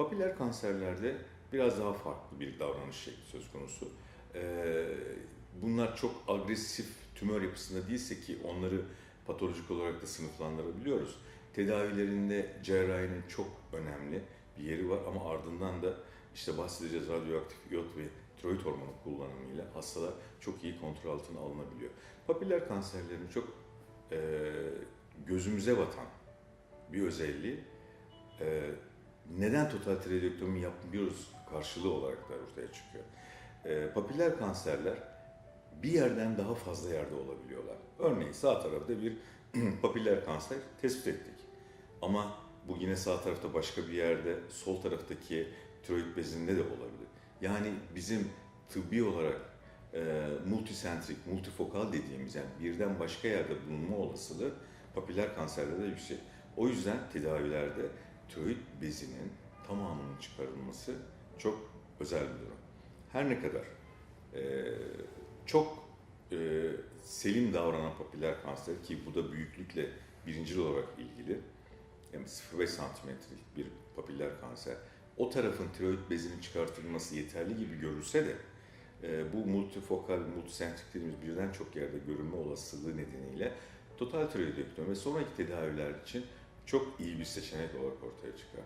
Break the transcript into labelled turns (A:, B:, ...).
A: Papiller kanserlerde biraz daha farklı bir davranış şekli söz konusu. Ee, bunlar çok agresif tümör yapısında değilse ki onları patolojik olarak da sınıflandırabiliyoruz. Tedavilerinde cerrahinin çok önemli bir yeri var ama ardından da işte bahsedeceğiz radyoaktif iyot ve tiroid hormonu kullanımıyla hastalar çok iyi kontrol altına alınabiliyor. Papiller kanserlerinin çok e, gözümüze batan bir özelliği e, neden total tiroidektomi yapmıyoruz karşılığı olarak da ortaya çıkıyor. E, papiller kanserler bir yerden daha fazla yerde olabiliyorlar. Örneğin sağ tarafta bir papiller kanser tespit ettik. Ama bu yine sağ tarafta başka bir yerde, sol taraftaki tiroid bezinde de olabilir. Yani bizim tıbbi olarak e, multisentrik, multifokal dediğimiz yani birden başka yerde bulunma olasılığı papiller kanserlerde de yüksek. O yüzden tedavilerde tiroid bezinin tamamının çıkarılması çok özel bir durum. Her ne kadar e, çok e, selim davranan papiller kanseri ki bu da büyüklükle birincil olarak ilgili yani 0,5 santimetrelik bir papiller kanser o tarafın tiroid bezinin çıkartılması yeterli gibi görülse de e, bu multifokal, multisentrik dediğimiz birden çok yerde görülme olasılığı nedeniyle total tiroidektomi ve sonraki tedaviler için çok iyi bir seçenek olarak ortaya çıkar.